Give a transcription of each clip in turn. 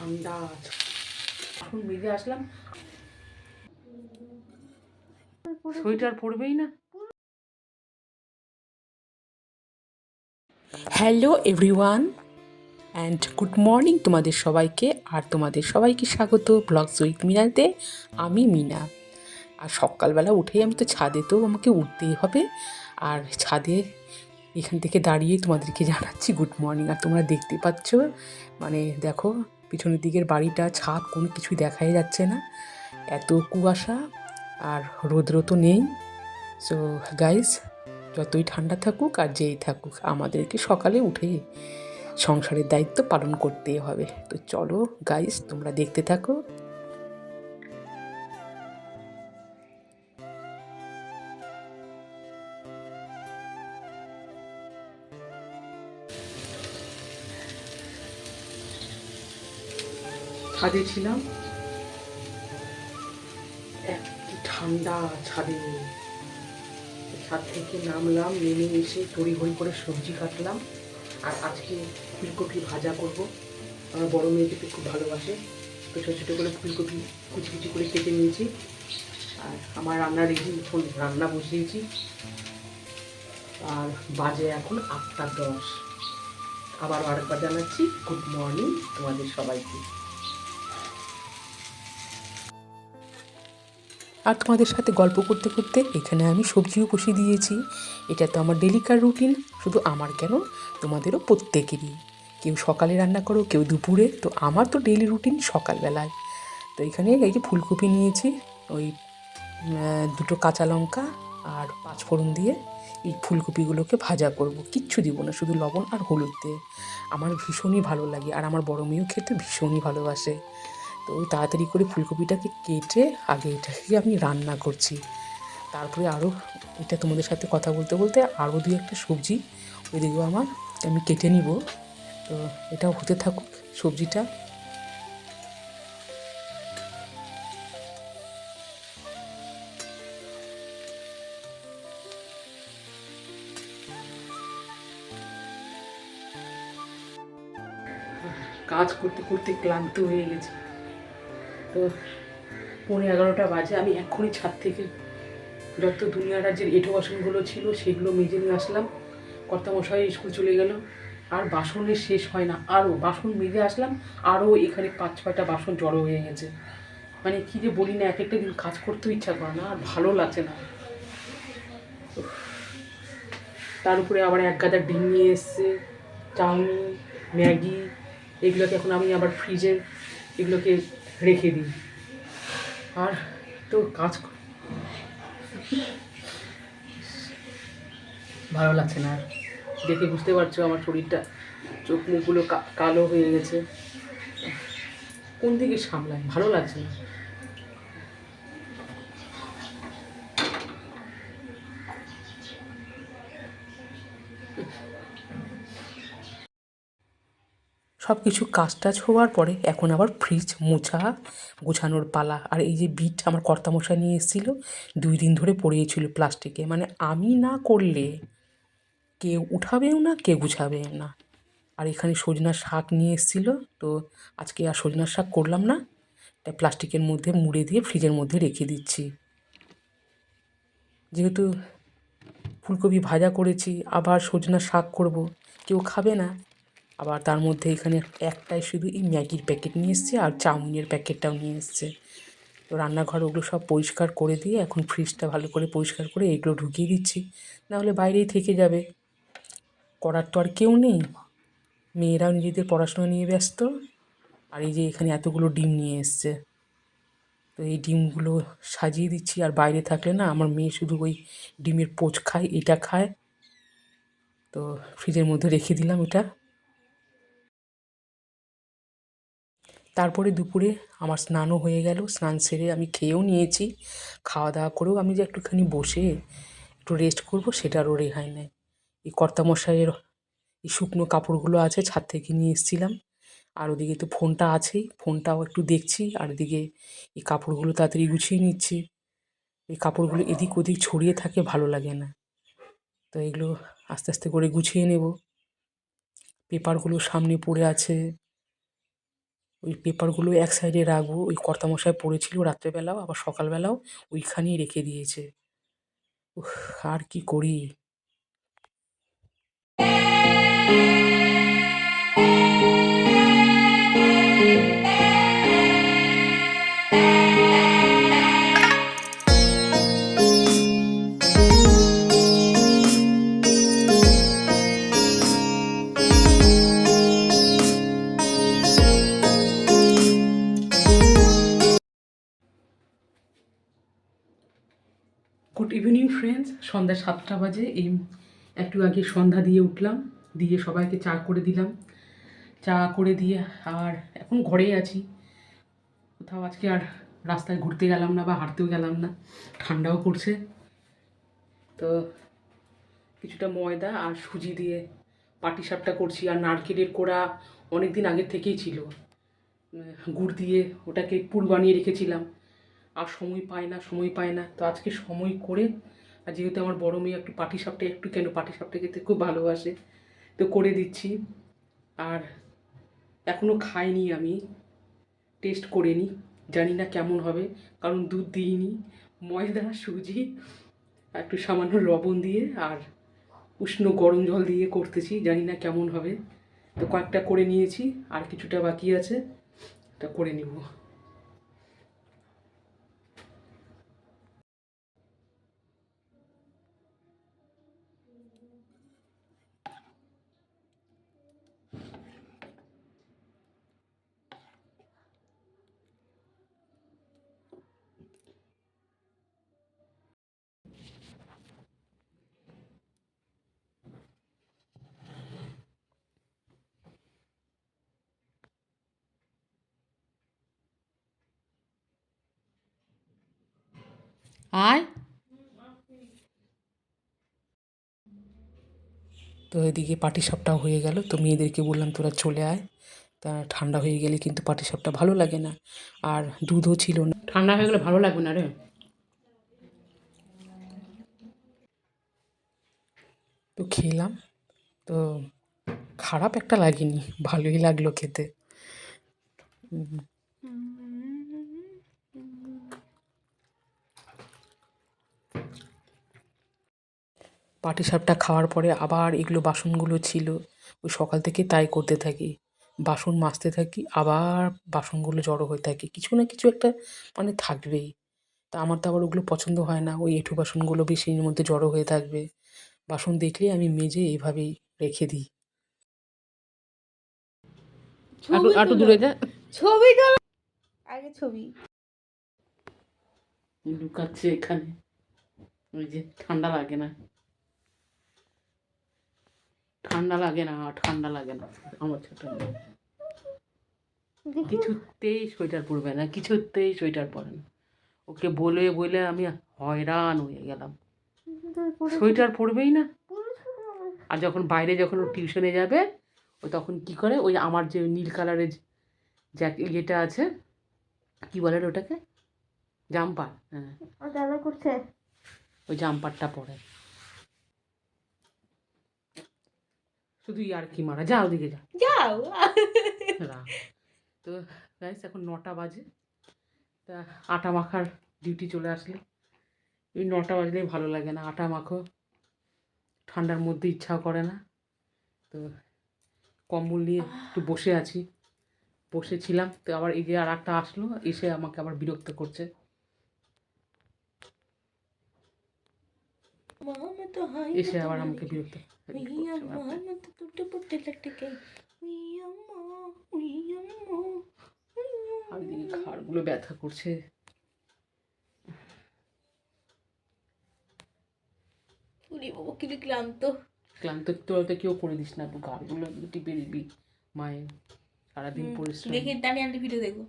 ঠান্ডা। এখন বেজে আসলাম। সোয়েটার পরবেই না? Hello everyone and good morning তোমাদের সবাইকে, আর তোমাদের সবাইকে স্বাগত ব্লগস উইথ মিনাতে আমি মিনা। আর সকালবেলা উঠেই আমি তো ছাদে তো আমাকে উঠতেই হবে। আর ছাদে এখান থেকে দাঁড়িয়ে তোমাদেরকে জানাচ্ছি গুড মর্নিং আর তোমরা দেখতে পাচ্ছ মানে দেখো পিছনের দিকের বাড়িটা, ছাদ কোনো কিছুই দেখাই যাচ্ছে না। এত কুয়াশা আর রৌদ্র তো নেই। সো গাইস যতই ঠান্ডা থাকুক আর যেই থাকুক, আমাদেরকে সকালে উঠে সংসারের দায়িত্ব পালন করতেই হবে। তো চলো গাইস তোমরা দেখতে থাকো। ছাদে ছিলাম। এক ঠান্ডা ছাদে। ছাদ থেকে নামলাম, নেমে এসে তড়িঘড়ি করে সবজি কাটলাম। আর আজকে ফুলকপি ভাজা করব। আমার বড় মেয়ে খেতে খুব ভালোবাসে। তো ছোটো ছোটো করে ফুলকপি কুচি কুচি করে কেটে নিয়েছি। আর আমার রান্না রেডি রান্না বসিয়েছি। আর বাজে এখন আটটা দশ। আবার আরেকবার জানাচ্ছি, গুড মর্নিং তোমাদের সবাইকে। আর তোমাদের সাথে গল্প করতে করতে এখানে আমি সবজিও কষিয়ে দিয়েছি। এটা তো আমার ডেলিকার রুটিন শুধু আমার কেন? তোমাদেরও প্রত্যেকেরই। কেউ সকালে রান্না করো, কেউ দুপুরে, তো আমার তো ডেলি রুটিন সকালবেলায়। তো এখানে এই যে ফুলকপি নিয়েছি, ওই দুটো কাঁচা লঙ্কা আর পাঁচফোড়ন দিয়ে এই ফুলকপিগুলোকে ভাজা করব। কিচ্ছু দিব না, শুধু লবণ আর হলুদ দিয়ে। আমার ভীষণই ভালো লাগে, আর আমার বড় মেয়েও খেতে ভীষণই ভালোবাসে। তো ওই তাড়াতাড়ি করে ফুলকপিটাকে কেটে আগে এটাকে আমি রান্না করছি। তারপরে আরও এটা তোমাদের সাথে কথা বলতে বলতে আরও দুই একটা সবজি ওইদিকেও আমার আমি কেটে নিব। তো এটাও হতে থাকুক সবজিটা। কাজ করতে করতে ক্লান্ত হয়ে গেছে। তো পৌনে এগারোটা বাজে, আমি এক্ষুনি ছাদ থেকে যত দুনিয়া রাজ্যের এঁটো বাসনগুলো ছিল সেগুলো মেজে নিয়ে আসলাম। কর্তামশাই স্কুল চলে গেল। আর বাসনের শেষ হয় না আরও বাসন মেজে আসলাম আরও এখানে পাঁচ ছয়টা বাসন জড়ো হয়ে গেছে। মানে কী যে বলি না এক একটা দিন কাজ করতেও ইচ্ছা করে না, আর ভালো লাগছে না। তার উপরে আবার এক গাদা ডিম নিয়ে এসছে, চাউমিন, ম্যাগি, এগুলোকে এখন আমি আবার ফ্রিজে এগুলোকে রেখে দিই। আর তো কাজ ভালো লাগছে না আর। দেখে বুঝতে পারছ আমার শরীরটা চোখ মুখগুলো কালো হয়ে গেছে। কোন দিকে সামলায়? ভালো লাগছে না। সব কিছু কাজ টাজ হওয়ার পরে এখন আবার ফ্রিজ মোছা, গোছানোর পালা। আর এই যে বিট আমার কর্তামশাই নিয়ে এসেছিল, দুই দিন ধরে পড়েছিল প্লাস্টিকে। মানে আমি না করলে কেউ উঠাবেও না, কেউ গুছাবেও না। আর এখানে সজনা শাক নিয়ে এসেছিল, তো আজকে আর সজনার শাক করলাম না। তাই প্লাস্টিকের মধ্যে মুড়ে দিয়ে ফ্রিজের মধ্যে রেখে দিচ্ছি। যেহেতু ফুলকপি ভাজা করেছি, আবার সজনার শাক করব, কেউ খাবে না। আবার তার মধ্যে এখানে একটাই শুধু এই ম্যাগির প্যাকেট নিয়ে এসছে আর চাউমিনের প্যাকেটটাও নিয়ে এসছে। তো রান্নাঘর ওগুলো সব পরিষ্কার করে দিয়ে এখন ফ্রিজটা ভালো করে পরিষ্কার করে এগুলো ঢুকিয়ে দিচ্ছি। নাহলে বাইরেই থেকে যাবে। করার তো আর কেউ নেই। মেয়েরাও নিজেদের পড়াশোনা নিয়ে ব্যস্ত। আর এই যে এখানে এতগুলো ডিম নিয়ে এসছে। তো এই ডিমগুলো সাজিয়ে দিচ্ছি। আর বাইরে থাকলে না আমার মেয়ে শুধু ওই ডিমের পোচ খায়, এটা খায়। তো ফ্রিজের মধ্যে রেখে দিলাম এটা। তারপরে দুপুরে আমার স্নানও হয়ে গেল, স্নান সেরে আমি খেয়েও নিয়েছি। খাওয়া দাওয়া করেও আমি যে একটুখানি বসে একটু রেস্ট করব সেটারও রেহাই নেই এই কর্তামশাইয়ের এই শুকনো কাপড়গুলো আছে, ছাদ থেকে নিয়ে এসেছিলাম। আর ওদিকে তো ফোনটা আছেই, ফোনটাও একটু দেখছি, আর ওদিকে এই কাপড়গুলো তাড়াতাড়ি গুছিয়ে নিচ্ছি। এই কাপড়গুলো এদিক ওদিক ছড়িয়ে থাকে, ভালো লাগে না। তো এগুলো আস্তে আস্তে করে গুছিয়ে নেব। পেপারগুলো সামনে পড়ে আছে। ওই পেপারগুলো এক সাইডে রাখব, ওই কর্তামশায় পড়েছিল রাত্রেবেলাও, আবার সকালবেলাও ওইখানেই রেখে দিয়েছে। আর কি করি? সন্ধ্যা সাতটা বাজে, এই একটু আগে সন্ধ্যা দিয়ে উঠলাম, দিয়ে সবাইকে চা করে দিলাম। চা করে দিয়ে আর এখন ঘরেই আছি। কোথাও আজকে আর রাস্তায় ঘুরতে গেলাম না বা হাঁটতেও গেলাম না, ঠান্ডাও পড়ছে। তো কিছুটা ময়দা আর সুজি দিয়ে পাটি সাপটা করছি আর নারকেলের কোড়া অনেক দিন আগের থেকেই ছিল। গুড় দিয়ে ওটাকে পুর বানিয়ে রেখেছিলাম। আর সময় পায় না, সময় পায় না। তো আজকে সময় করে আর যেহেতু আমার বড় মেয়ে একটু পাটি সাপটা একটু কেন পাটি সাপটা খেতে খুব ভালোবাসে, তো করে দিচ্ছি। আর এখনও খাইনি আমি টেস্ট করে নিই জানি না কেমন হবে, কারণ দুধ দিইনি, ময়দা, সুজি একটু সামান্য লবণ দিয়ে আর উষ্ণ গরম জল দিয়ে করতেছি, জানি না কেমন হবে। তো কয়েকটা করে নিয়েছি, আর কিছুটা বাকি আছে এটা করে নিব। আয় তো এদিকে পাটি সাপটাও হয়ে গেল। তো মেয়েদেরকে বললাম তোরা চলে আয়। তা ঠান্ডা হয়ে গেলে কিন্তু পাটি সাপটা ভালো লাগে না আর দুধও ছিল না। ঠান্ডা হয়ে গেলে ভালো লাগবে না রে? তো খেলাম। তো খারাপ একটা লাগেনি ভালোই লাগল খেতে। পাটিসাপটা খাওয়ার পরে আবার এগুলো বাসনগুলো ছিল। ওই সকাল থেকে তাই করতে থাকি। বাসন মাজতে থাকি আবার বাসনগুলো জড়ো হয়ে থাকে। কিছু না কিছু একটা মানে থাকবেই। তা আমার তো আবার ওগুলো পছন্দ হয় না। ওই এঁঠো বাসনগুলো বেশি এর মধ্যে জড়ো হয়ে থাকবে। বাসন দেখলেই আমি মেজে এইভাবেই রেখে দিই। ছবি দূরে যা। ছবি আগে ছবি। লুকাচ্ছে এখানে। ওই যে ঠান্ডা লাগে না। ঠান্ডা লাগে না ঠান্ডা লাগে না আমার ছোট কিছুতেই সোয়েটার পরবে না কিছুতেই সোয়েটার পরে না। ওকে বলে বলে আমি হয়রান হয়ে গেলাম। সোয়েটার পরবেই না। আর যখন বাইরে যখন ও টিউশনে যাবে ও তখন কি করে? ওই আমার যে নীল কালারের জ্যাক ইয়েটা আছে কি বলে ওটাকে? জাম্পার হ্যাঁ। করছে। ওই জাম্পারটা পরে। শুধু আর কি মারা যা ওদিকে যা। যাও। তো গাইস এখন নটা বাজে। তা আটা মাখার ডিউটি চলে আসলে। ওই নটা বাজলেই ভালো লাগে না আটা মাখো। ঠান্ডার মধ্যে ইচ্ছাও করে না। তো কম্বল নিয়ে একটু বসে আছি। বসেছিলাম তো আবার এই যে আর একটা আসলো এসে আমাকে আবার বিরক্ত করছে। এসে আবার আমাকে বিরক্ত আর ঘাড়গুলো ব্যথা করছে। ক্লান্ত। ক্লান্ত তোরা তো কেউ করে দিস না একটু ঘাড়গুলো একটু টিপে দিবি মায়ের। সারাদিন পরিশ্রম। দেখি দাঁড়িয়ে আনতে ভিডিও দেখো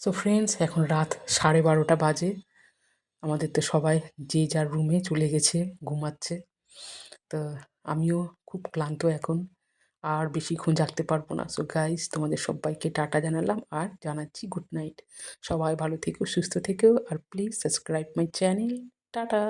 সো ফ্রেন্ডস এখন রাত সাড়ে বারোটা বাজে। আমাদের তো সবাই যে যার রুমে চলে গেছে, ঘুমাচ্ছে। তো আমিও খুব ক্লান্ত এখন, আর বেশিক্ষণ জাগতে পারব না। সো গাইজ তোমাদের সবাইকে টাটা জানালাম আর জানাচ্ছি গুড নাইট সবাই ভালো থেকো, সুস্থ থেকো, আর please subscribe my channel tata!